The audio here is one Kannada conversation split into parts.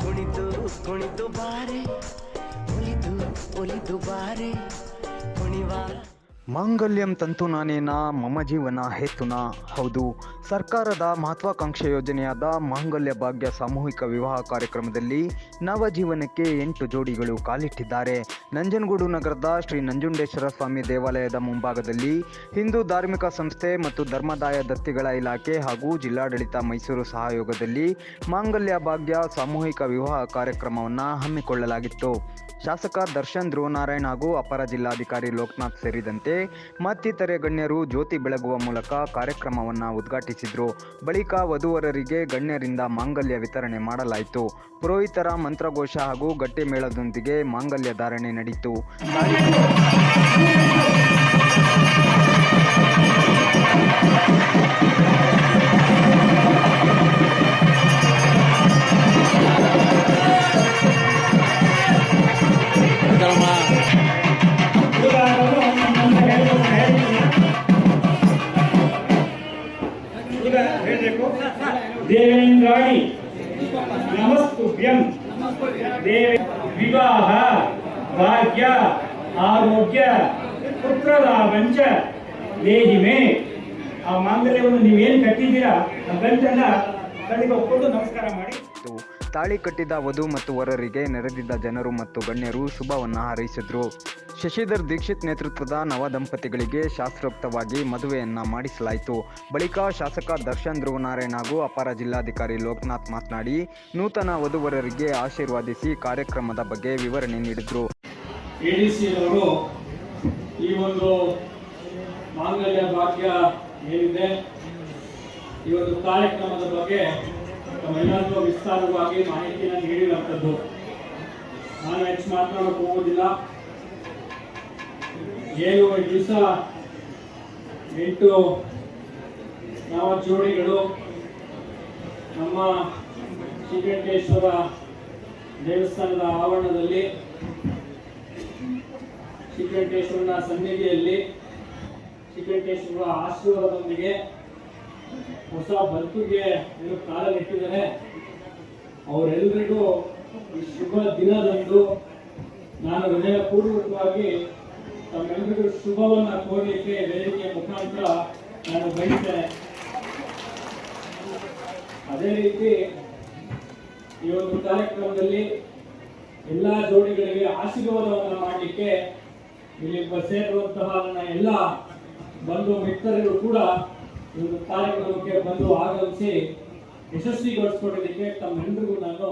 ಕುಣಿದು ಕುಣಿದು ಬಾರೆ ಒಲಿದು ಒಲಿದು ಬಾರೆ ಕುಣಿವ ಮಾಂಗಲ್ಯಂ ತಂತು ನಾನೇನ, ಮಮ ಜೀವನ ಹೇತುನ. ಹೌದು, ಸರ್ಕಾರದ ಮಹತ್ವಾಕಾಂಕ್ಷೆ ಯೋಜನೆಯಾದ ಮಾಂಗಲ್ಯ ಭಾಗ್ಯ ಸಾಮೂಹಿಕ ವಿವಾಹ ಕಾರ್ಯಕ್ರಮದಲ್ಲಿ ನವಜೀವನಕ್ಕೆ ಎಂಟು ಜೋಡಿಗಳು ಕಾಲಿಟ್ಟಿದ್ದಾರೆ. ನಂಜನಗೂಡು ನಗರದ ಶ್ರೀ ನಂಜುಂಡೇಶ್ವರ ಸ್ವಾಮಿ ದೇವಾಲಯದ ಮುಂಭಾಗದಲ್ಲಿ ಹಿಂದೂ ಧಾರ್ಮಿಕ ಸಂಸ್ಥೆ ಮತ್ತು ಧರ್ಮದಾಯ ದತ್ತಿಗಳ ಇಲಾಖೆ ಹಾಗೂ ಜಿಲ್ಲಾಡಳಿತ ಮೈಸೂರು ಸಹಯೋಗದಲ್ಲಿ ಮಾಂಗಲ್ಯ ಭಾಗ್ಯ ಸಾಮೂಹಿಕ ವಿವಾಹ ಕಾರ್ಯಕ್ರಮವನ್ನು ಹಮ್ಮಿಕೊಳ್ಳಲಾಗಿತ್ತು. ಶಾಸಕ ದರ್ಶನ್ ಧ್ರುವನಾರಾಯಣ್ ಹಾಗೂ ಅಪರ ಜಿಲ್ಲಾಧಿಕಾರಿ ಲೋಕನಾಥ್ ಸೇರಿದಂತೆ ಮತ್ತಿತರೆ ಗಣ್ಯರು ಜ್ಯೋತಿ ಬೆಳಗುವ ಮೂಲಕ ಕಾರ್ಯಕ್ರಮವನ್ನು ಉದ್ಘಾಟಿಸಿದರು. ಬಳಿಕ ವಧುವರರಿಗೆ ಗಣ್ಯರಿಂದ ಮಾಂಗಲ್ಯ ವಿತರಣೆ ಮಾಡಲಾಯಿತು. ಪುರೋಹಿತರ ಮಂತ್ರಘೋಷ ಹಾಗೂ ಗಟ್ಟಿಮೇಳದೊಂದಿಗೆ ಮಾಂಗಲ್ಯ ಧಾರಣೆ ನಡೆಯಿತು ಹೇಳಬೇಕು ದೇವೇಂದ್ರಾಣಿ. ನಮಸ್ತುಭ್ಯಂ. ದೇವ ವಿವಾಹ, ಭಾಗ್ಯ, ಆರೋಗ್ಯ, ಪುತ್ರಲಾಭಂಚ ದೇಹಿಮೆ ಆ ಮಾಂಗಲ್ಯವನ್ನು ನೀವೇನು ಕಟ್ಟಿದ್ದೀರಾ? ಆ ಗಂಟನ್ನ ಕಡೆಗೆ ಒಪ್ಪಿಕೊಂಡು ನಮಸ್ಕಾರ ಮಾಡಿ. ತಾಳಿ ಕಟ್ಟಿದ ವಧು ಮತ್ತು ವರರಿಗೆ ನೆರೆದಿದ್ದ ಜನರು ಮತ್ತು ಗಣ್ಯರು ಶುಭವನ್ನು ಹಾರೈಸಿದ್ರು. ಶಶಿಧರ್ ದೀಕ್ಷಿತ್ ನೇತೃತ್ವದ ನವ ದಂಪತಿಗಳಿಗೆ ಶಾಸ್ತ್ರೋಕ್ತವಾಗಿ ಮದುವೆಯನ್ನ ಮಾಡಿಸಲಾಯಿತು. ಬಳಿಕ ಶಾಸಕ ದರ್ಶನ್ ಧ್ರುವನಾರಾಯಣ್ ಹಾಗೂ ಅಪರ ಜಿಲ್ಲಾಧಿಕಾರಿ ಲೋಕನಾಥ್ ಮಾತನಾಡಿ, ನೂತನ ವಧುವರರಿಗೆ ಆಶೀರ್ವಾದಿಸಿ ಕಾರ್ಯಕ್ರಮದ ಬಗ್ಗೆ ವಿವರಣೆ ನೀಡಿದರು. ಈ ಒಂದು ಮಾಂಗಲ್ಯ ಭಾಗ್ಯ ಏನಿದೆ? ಈ ಒಂದು ಕಾರ್ಯಕ್ರಮದ ಬಗ್ಗೆ ತಮ್ಮೆಲ್ಲರಿಗೂ ವಿಸ್ತಾರವಾಗಿ ಮಾಹಿತಿಯನ್ನು ನೀಡಿರುವಂಥದ್ದು. ನಾನು ಹೆಚ್ಚು ಮಾತನಾಡಕ್ಕೆ ಹೋಗುವುದಿಲ್ಲ. ಈ ದಿವಸ ಎಂಟು ನವ ಜೋಡಿಗಳು ನಮ್ಮ ಶ್ರೀಕಂಠೇಶ್ವರ ದೇವಸ್ಥಾನದ ಆವರಣದಲ್ಲಿ, ಶ್ರೀಕಂಠೇಶ್ವರನ ಸನ್ನಿಧಿಯಲ್ಲಿ, ಶ್ರೀಕಂಠೇಶ್ವರ ಆಶೀರ್ವಾದದೊಂದಿಗೆ ಹೊಸ ಬದುಕಿಗೆ ಏನು ಕಾಲನೆಟ್ಟಿದ್ದಾರೆ ಅವರೆಲ್ಲರಿಗೂ ಈ ಶುಭ ದಿನದಂದು ನಾನು ಹೃದಯಪೂರ್ವಕವಾಗಿ ತಮ್ಮೆಲ್ಲರಿಗೂ ಶುಭವನ್ನ ಕೋರಲಿಕ್ಕೆ ವೇದಿಕೆಯ ಮುಖಾಂತರ ನಾನು ಬಯಸ್ತೇನೆ. ಅದೇ ರೀತಿ ಈ ಒಂದು ಕಾರ್ಯಕ್ರಮದಲ್ಲಿ ಎಲ್ಲ ಜೋಡಿಗಳಿಗೆ ಆಶೀರ್ವಾದವನ್ನು ಮಾಡಲಿಕ್ಕೆ ಇಲ್ಲಿ ಸೇರುವಂತಹ ನನ್ನ ಎಲ್ಲ ಬಂಧು ಮಿತ್ರರಿಗೂ ಕೂಡ ಕಾರ್ಯಕ್ರಮಕ್ಕೆ ಬಂದು ಆಗಮಿಸಿ ಯಶಸ್ವಿಗೊಳಿಸ್ಕೊಡೋದಕ್ಕೆ ತಮ್ಮೆಲ್ಲರಿಗೂ ನಾನು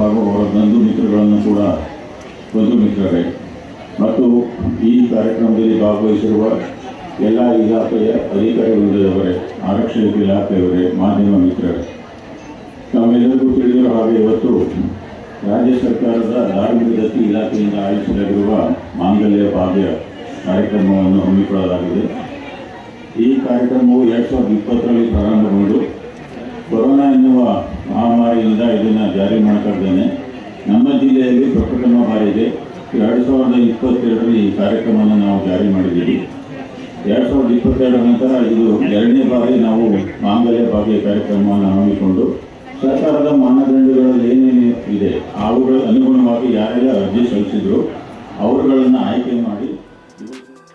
ಹಾಗೂ ಅವರ ಬಂಧು ಮಿತ್ರಗಳನ್ನು ಕೂಡ ಬಂಧು ಮಿತ್ರರೇ. ಮತ್ತು ಈ ಕಾರ್ಯಕ್ರಮದಲ್ಲಿ ಭಾಗವಹಿಸಿರುವ ಎಲ್ಲ ಇಲಾಖೆಯ ಅಧಿಕಾರಿಗಳಿದ್ದವರೇ ಆರಕ್ಷಕ ಇಲಾಖೆಯವರೇ, ಮಾಧ್ಯಮ ಮಿತ್ರರೇ. ತಮ್ಮೆಲ್ಲರಿಗೂ ತಿಳಿದಿರೋ ಹಾಗೆ ಇವತ್ತು ರಾಜ್ಯ ಸರ್ಕಾರದ ಧಾರ್ಮಿಕ ದತ್ತಿ ಇಲಾಖೆಯಿಂದ ಆಯೋಜಿಸಲಾಗಿರುವ ಮಾಂಗಲ್ಯ ಭಾಗ್ಯ ಕಾರ್ಯಕ್ರಮವನ್ನು ಹಮ್ಮಿಕೊಳ್ಳಲಾಗಿದೆ. ಈ ಕಾರ್ಯಕ್ರಮವು ಎರಡ್ ಸಾವಿರದ ಇಪ್ಪತ್ತರಲ್ಲಿ ಪ್ರಾರಂಭಗೊಂಡು ಕೊರೋನಾ ಎನ್ನುವ ಮಹಾಮಾರಿಯಿಂದ ಇದನ್ನು ಜಾರಿ ಮಾಡೋಕ್ಕಾಗ್ದೇನೆ ನಮ್ಮ ಜಿಲ್ಲೆಯಲ್ಲಿ ಪ್ರಪ್ರಥಮ ಬಾರಿಗೆ ಎರಡು ಸಾವಿರದ ಇಪ್ಪತ್ತೆರಡರಲ್ಲಿ ಈ ಕಾರ್ಯಕ್ರಮವನ್ನು ನಾವು ಜಾರಿ ಮಾಡಿದ್ದೀವಿ. ಎರಡು ಸಾವಿರದ ಇಪ್ಪತ್ತೆರಡರ ನಂತರ ಇದು ಎರಡನೇ ಬಾರಿ ನಾವು ಮಾಂಗಲ್ಯ ಭಾಗ್ಯ ಕಾರ್ಯಕ್ರಮವನ್ನು ಹಮ್ಮಿಕೊಂಡು ಸರ್ಕಾರದ ಮಾನದಂಡಗಳಲ್ಲಿ ಏನೇನು ಇದೆ ಅವುಗಳ ಅನುಗುಣವಾಗಿ ಯಾರೆಲ್ಲ ಅರ್ಜಿ ಸಲ್ಲಿಸಿದ್ರು, ಅವರುಗಳನ್ನು ಆಯ್ಕೆ ಮಾಡಿ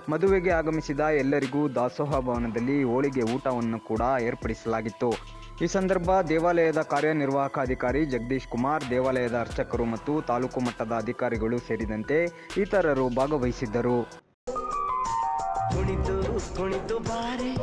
ಮದುವೆಗೆ ಆಗಮಿಸಿದ ಎಲ್ಲರಿಗೂ ದಾಸೋಹ ಭವನದಲ್ಲಿ ಹೋಳಿಗೆ ಊಟವನ್ನು ಕೂಡ ಏರ್ಪಡಿಸಲಾಗಿತ್ತು. ಈ ಸಂದರ್ಭ ದೇವಾಲಯದ ಕಾರ್ಯನಿರ್ವಾಹಕ ಅಧಿಕಾರಿ ಜಗದೀಶ್ ಕುಮಾರ್, ದೇವಾಲಯದ ಅರ್ಚಕರು ಮತ್ತು ತಾಲೂಕು ಮಟ್ಟದ ಅಧಿಕಾರಿಗಳು ಸೇರಿದಂತೆ ಇತರರು ಭಾಗವಹಿಸಿದ್ದರು. ಬಾರೆ